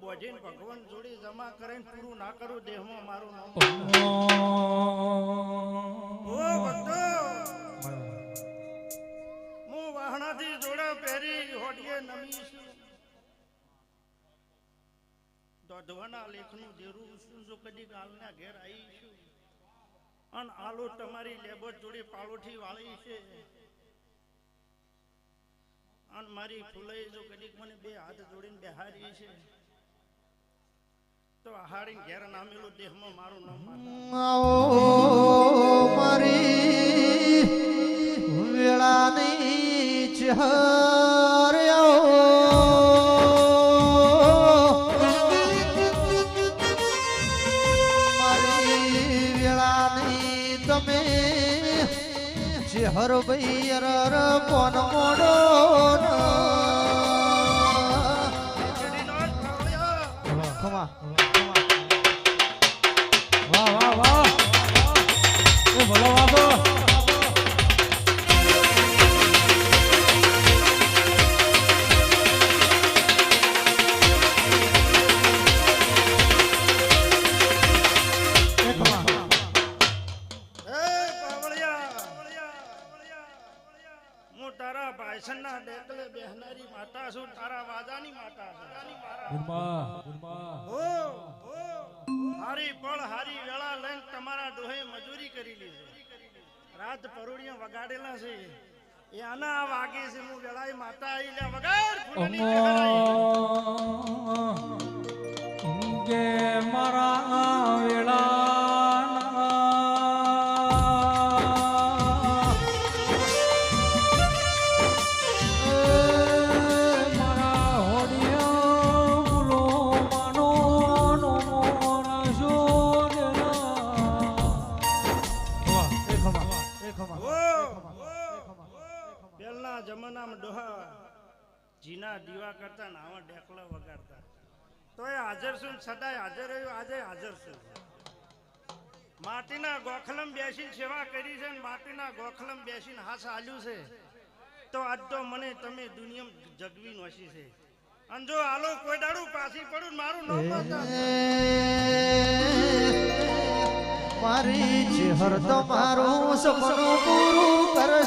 બોજીને ભગવાન જોડી જમા કરીને પૂરું ના કરું દેહમાં મારું ઓ ભક્તો. હું વાહણાથી જોડે પહેરી હોડીએ નમી છું. દોધવાના લેખનું દેરું છું જો કદી ગાલના ઘેર આવી છું. અન આલો તમારી લેબો જોડી પાલોઠી વાળી છે. અન મારી ફૂલાઈ જો કદીક મને બે હાથ જોડીને બેહારી છે. તો હાડીને ઘેર નામેલું દેહમાં મારું નામ આવો મારી વેળાની ભાઈ અરર કોન મોડો come on，ભાઈસનના ડેકલે બેહનારી માતા છું તારા વાજાની માતા છું. ગુરમા ગુરમા હો, હો. હારી પળ હારી વેળા લઈને તમારા ડોહે મજૂરી કરી લીધી. રાત પરોડિયા વગાડેલા છે. એ આના વાગે છે હું વેળાએ માતા આવી લે વગર ફૂલની કે મારા પહેલના જમાનામાં ડોહા જીના દીવા કરતા ને આવા ડેકલા વગાડતા. તો એ હાજર છું ને સદાય હાજર રહ્યું. આજે હાજર છું માટીના ગોખલમ બેસીને સેવા કરી છે ને માટીના ગોખલમ બેસીને હાથ હાલ્યું છે. તો આજ તો મને તમે દુનિયામાં જગવી નોશી છે. અને જો હાલો કોઈ દાડું પાછી પડું ને મારું નામ માતા મારી હર તમારું સપનું પૂરું કરશે